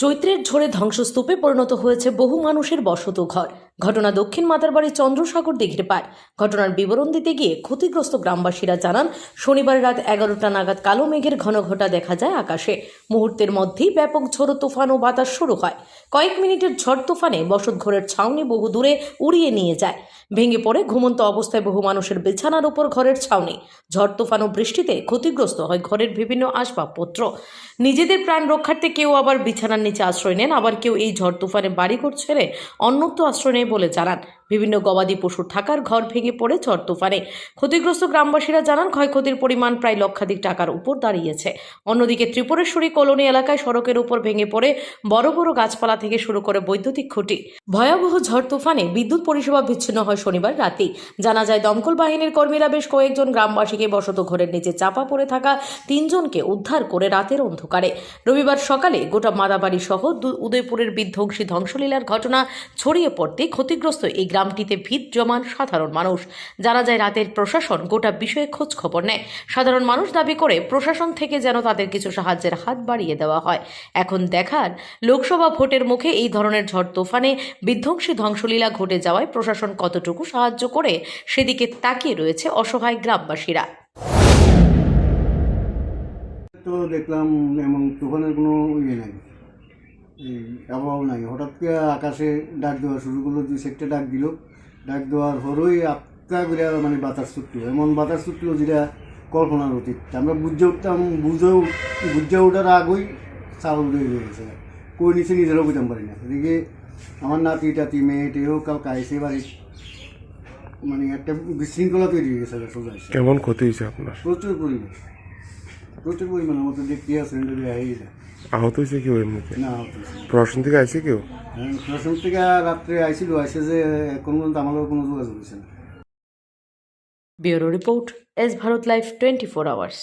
চৈত্রের ঝড়ে ধ্বংসস্তূপে পরিণত হয়েছে বহু মানুষের বসত ঘর ঘটনা দক্ষিণ মাতারবাড়ি চন্দ্রসাগর দিঘির পার ঘটনার বিবরণ দিতে গিয়ে ক্ষতিগ্রস্ত গ্রামবাসীরা জানান, শনিবার রাত এগারোটা নাগাদ কালো মেঘের ঘন ঘটা দেখা যায় আকাশে। মুহূর্তের মধ্যেই ব্যাপক ঝোড়ো তুফান ও বাতাস শুরু হয়। কয়েক মিনিটের ঝড় তুফানে বসত ঘরের ছাউনি বহু দূরে উড়িয়ে নিয়ে যায়। ভেঙে পড়ে ঘুমন্ত অবস্থায় বহু মানুষের বিছানার উপর ঘরের ছাউনি। ঝড় তুফান ও বৃষ্টিতে ক্ষতিগ্রস্ত হয় ঘরের বিভিন্ন আসবাবপত্র। নিজেদের প্রাণ রক্ষার্থে কেউ আবার বিছানার নিচে আশ্রয় নেন, আবার কেউ এই ঝড় তুফানে বাড়িঘর ছেড়ে অন্যত্র আশ্রয় নেয় বলে জানান। বিভিন্ন গবাদি পশুর থাকার ঘর ভেঙে পড়ে ঝড় তুফানে। ক্ষতিগ্রস্ত গ্রামবাসীরা জানান, ক্ষয়ক্ষতির পরিমাণ প্রায় লক্ষাধিক টাকার উপর দাঁড়িয়েছে। অন্যদিকে ত্রিপুরেশ্বরী কলোনি এলাকায় সড়কের উপর ভেঙে পড়ে বড় বড় গাছপালা থেকে শুরু করে বৈদ্যুতিক খুঁটি। ভয়াবহ ঝড় তুফানে বিদ্যুৎ পরিষেবা বিচ্ছিন্ন হয় শনিবার রাতেই। জানা যায়, দমকল বাহিনীর কর্মীরা বেশ কয়েকজন গ্রামবাসীকে বসত ঘরের নিচে চাপা পড়ে থাকা তিনজনকে উদ্ধার করে রাতের অন্ধকারে। রবিবার সকালে গোটা মাদাবাড়ি সহ উদয়পুরের বিধ্বংসী ধ্বংসলীলার ঘটনা ছড়িয়ে পড়তে ক্ষতিগ্রস্ত এই গ্রামটিতে ভিত জমান সাধারণ মানুষ। জানা যায় রাতের প্রশাসন গোটা বিষয়ে খোঁজ খবর নেয়। সাধারণ মানুষ দাবি করে, প্রশাসন থেকে যেন তাদের কিছু সাহায্যের হাত বাড়িয়ে দেওয়া হয়। এখন দেখার, লোকসভা ভোটের মুখে এই ধরনের ঝড় তোফানে বিধ্বংসী ধ্বংসলীলা ঘটে যাওয়ায় প্রশাসন কতটুকু সাহায্য করে, সেদিকে তাকিয়ে রয়েছে অসহায় গ্রামবাসীরা। তো দেখলাম এমন তুফানের কোনো ইয়ে নাই। আবহাওয়া নাই। হঠাৎ করে আকাশে ডাক দেওয়া শুরু করল দুই সেক্টে ডাক দিল। ডাক দেওয়ার পরই আত্মা করে মানে বাতাস ছুটলো। এমন বাতাস ছুটলো যেটা কল্পনার অতীত। আমরা বুঝে উঠতাম বুঝেও বুঝে ওঠার আগেই চাউল উড়ে গেছে। কই নিচে নিজেরাও বুঝতাম পারি না। এদিকে আমার নাতি টাতি মেয়ে টেও কাল কাইছে বাড়ি মানে একটা বিশৃঙ্খলা তৈরি হয়ে গেছে সোজা। কেমন ক্ষতি হয়েছে আপনার? প্রচুর পরিমাণ। প্রচুর পরিমাণ আমাদের দেখতে আছে হয়ে যায় আহত হয়েছে কেউ না হতেছে না। প্রশাসন থেকে আইসে কেউ? হ্যাঁ, প্রশাসন থেকে রাত্রে আইছিল আইসে যে কোনো পর্যন্ত আমাদের কোনো যোগাযোগ হয়েছে না। Bureau report S Bharat life twenty four hours.